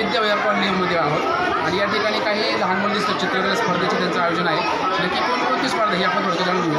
विद्या व्यापार लेमध्ये आहोत. आणि या ठिकाणी काही लहान मुलीचं चित्रकला स्पर्धेचे त्यांचं आयोजन आहे. नक्की कोणकोणती स्पर्धा ही आपण थोडक्यात जाणून घेऊ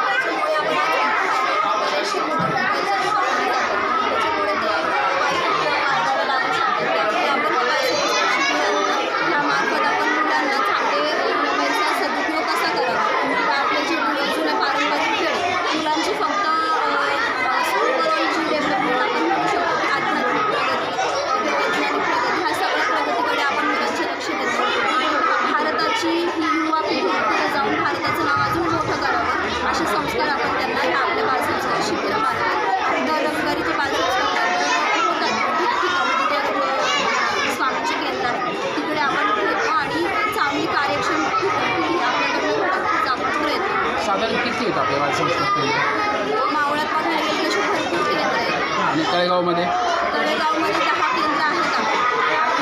टोटल किती आहेत आपल्या वाढसंस्कृत केंद्र? आणि तळेगावमध्ये? तळेगावमध्ये दहा केंद्र आहेत.